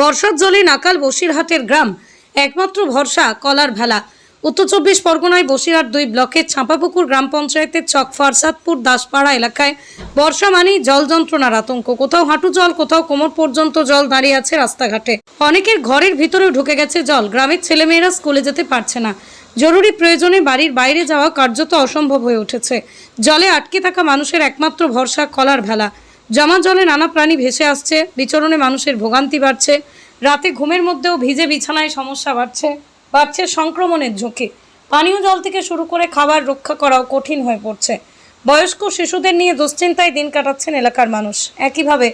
বর্ষার জলে নাকাল বসিরহাটের গ্রাম। একমাত্র ভরসা, কলার ভেলা। উত্তর চব্বিশ পরগনায় বসিরহাট দুই ব্লকের ছাঁপাপুকুর গ্রাম পঞ্চায়েতের চক ফারসাদপুর দাসপাড়া এলাকায় বর্ষা মানেই জল যন্ত্রণার আতঙ্ক। কোথাও হাঁটু জল, কোথাও কোমর পর্যন্ত জল দাঁড়িয়ে আছে রাস্তাঘাটে। অনেকের ঘরের ভিতরেও ঢুকে গেছে জল। গ্রামের ছেলেমেয়েরা স্কুলে যেতে পারছে না। জরুরি প্রয়োজনে বাড়ির বাইরে যাওয়া কার্যত অসম্ভব হয়ে উঠেছে। জলে আটকে থাকা মানুষের একমাত্র ভরসা, কলার ভেলা। জমা জলে নানা প্রাণী ভেসে আসছে, বিচরণে মানুষের ভোগান্তি বাড়ছে, রাতে ঘুমের মধ্যেও ভিজে বিছানায় সমস্যা বাড়ছে বাড়ছে সংক্রমণের ঝুঁকি। পানীয় জল থেকে শুরু করে খাবার রক্ষা করাও কঠিন হয়ে পড়ছে। বয়স্ক শিশুদের নিয়ে দুশ্চিন্তায় দিন কাটাচ্ছেন এলাকার মানুষ। একইভাবে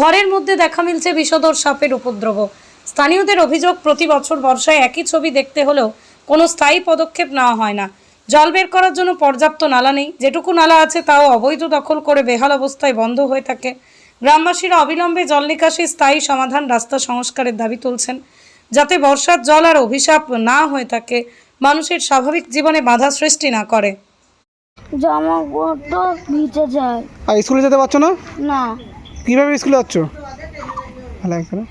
ঘরের মধ্যে দেখা মিলছে বিষধর সাপের উপদ্রব। স্থানীয়দের অভিযোগ, প্রতি বছর বর্ষায় একই ছবি দেখতে হলেও কোনো স্থায়ী পদক্ষেপ নেওয়া হয় না। জল বের করার জন্য পর্যাপ্ত নালা নেই। যেটুকু নালা আছে তাও অবৈধ দখল করে বেহাল অবস্থায় বন্ধ হয়ে থাকে। গ্রামবাসীরা অবিলম্বে জল নিকাশি স্থায়ী সমাধান রাস্তা সংস্কারের দাবি তুলছেন। যাতে বর্ষার জল আর অভিশাপ না হয়ে থাকে মানুষের স্বাভাবিক জীবনে বাধা সৃষ্টি না করে। জামা কাপড় ভিজে যায়। আর স্কুলে যেতে পারছ না? না। কীভাবে স্কুলে যাচ্ছ? ভালো একদম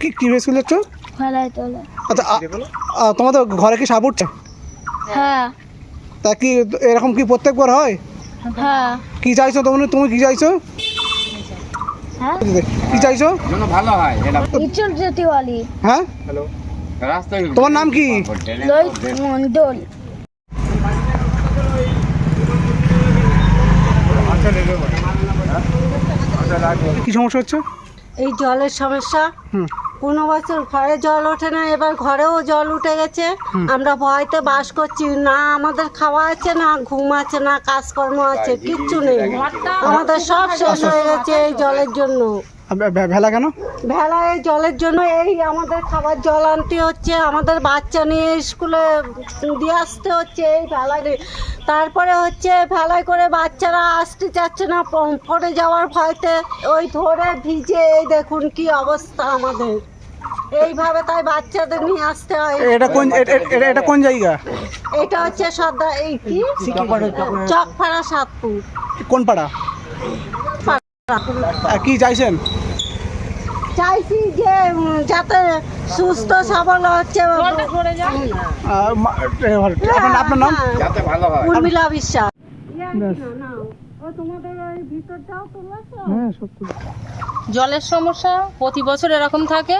কীভাবে স্কুলে যাচ্ছ? তোলে। আচ্ছা আ- আ, তোমাদের ঘরে কি সাপ উঠছে? হ্যাঁ। তা কি এরকম কি প্রত্যেকবার হয়? হ্যাঁ। কি চাইছো তুমি তুমি কি চাইছো? হ্যাঁ। কি চাইছো? ভালো হয় এটা হ্যাঁ? রাস্তায় তোমার নাম কি? ললিত মন্ডল কি সমস্যা হচ্ছে? এই জলের সমস্যা। হুম। কোনো বছর ঘরে জল ওঠে না এবার ঘরেও জল উঠে গেছে। আমরা ভয়তে বাস করছি না আমাদের খাওয়া আছে না ঘুম আছে না কাজকর্ম আছে কিচ্ছু নেই। আমাদের সব শেষ হয়ে গেছে এই জলের জন্য। ভেলা কেন? ভেলা এই জলের জন্য এই আমাদের খাবার জল আনতে হচ্ছে আমাদের বাচ্চা নিয়ে স্কুলে দিয়ে আসতে হচ্ছে এই ভেলায় তারপরে হচ্ছে ভেলায় করে বাচ্চারা আসতে চাচ্ছে না পড়ে যাওয়ার ভয়তে ওই ধরে ভিজে এই দেখুন কি অবস্থা আমাদের। এইভাবে তাই বাচ্চাদের নিয়ে আসতে হয়। এটা কোন এটা- এটা কোন জায়গা? এটা হচ্ছে সর্দার এই কি? চকফাড়া সাতপুর। কোন পাড়া? কি চাইছেন? চাইছি যে যাতে সুস্থ সবল হচ্ছে। আপনার নাম? হয়। উর্মিলা বিশ্বাস। হ্যাঁ। জলের সমস্যা প্রতি বছর এরকম থাকে।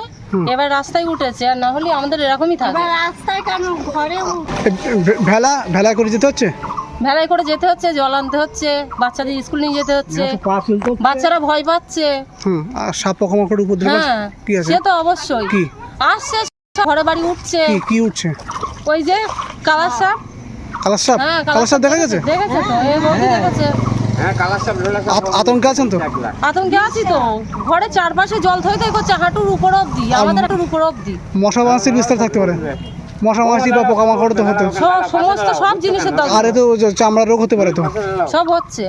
এবার রাস্তায় উঠেছে আর না হলে আমাদের এরকমই থাকে। রাস্তায় কেন? ঘরে ভেলা ভেলা করে যেতে হচ্ছে? ভেলায় করে যেতে হচ্ছে জল আনতে হচ্ছে বাচ্চাদের স্কুল নিয়ে যেতে হচ্ছে। বাচ্চারা ভয় পাচ্ছে। হুম আর সাপ পোকামাকড় উপদ্রব হ্যাঁ কি আছে? সে তো অবশ্যই। কি? আসছে ঘরে বাড়ি উঠছে। কি কি উঠছে? ওই যে কালার সাপ। কালার সাপ? হ্যাঁ কালার সাপ দেখা গেছে? দেখেছে তো? এই বৌদি দেখেছে। হ্যাঁ আতঙ্কে আছেন তো? আতঙ্কে আছি তো। ঘরে চারপাশে জল থই থই করছে হাঁটুর উপর অব্দি আমাদের হাঁটুর উপর অব্দি মশা মাছির বিস্তার থাকতে পারে। মশা মাছি বা পোকামাকড় তো হতো। সব সমস্ত সব জিনিসের আর দরকার এ তো চামড়ার রোগ হতে পারে তো। সব হচ্ছে।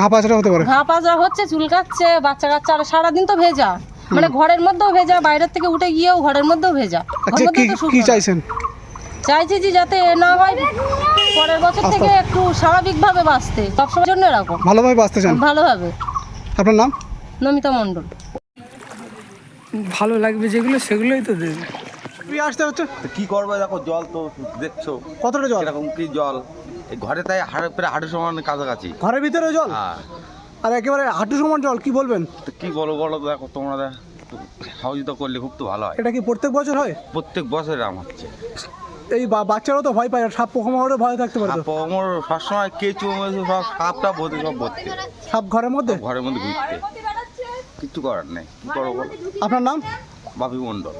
হাঁপাচড়া হতে পারে। ঘা পাজরা হচ্ছে চুলকাচ্ছে বাচ্চা কাচ্চা আর সারাদিন তো ভেজা। মানে ঘরের মধ্যেও ভেজা বাইরের থেকে উঠে গিয়েও ঘরের মধ্যেও ভেজা। কি। চাইছেন? চাইছি যে যাতে না হয় পরের বছর থেকে একটু স্বাভাবিকভাবে বাঁচতে। সবসময়ের জন্য এরকম। ভালোভাবে বাঁচতে চান? ভালোভাবে। আপনার নাম? নমিতা মণ্ডল। ভালো লাগবে যেগুলো সেগুলোই তো দেবে। কি আসতে হচ্ছে। তো কি করবে? দেখো জল তো দেখছ। কতটা জল? এরকম কি জল? এই ঘরে তাই হাড়ে প্রায় হাঁটু সমান কাছাকাছি। ঘরের ভিতরে জল? হ্যাঁ। আর একেবারে হাঁটু সমান জল কি বলবেন? তো কি বলো বলো তো দেখো তোমরা দেখ- সহযোগিতা করলে খুব তো ভালো হয়। এটা কি প্রত্যেক বছর হয়? প্রত্যেক বছর হচ্ছে। এই বা- বাচ্চারাও তো ভয় পায় আর সাপ পোকামড়ে ভয় থাকতে পারে তো? আমার সবসময় কেঁচু মেচু সব সাপটা বোধে সব ভর্তি সাপ ঘরের মধ্যে? ঘরের মধ্যে ঘুরতে কিছু করার নেই। কি করব? বলো? আপনার নাম? বাপি মণ্ডল।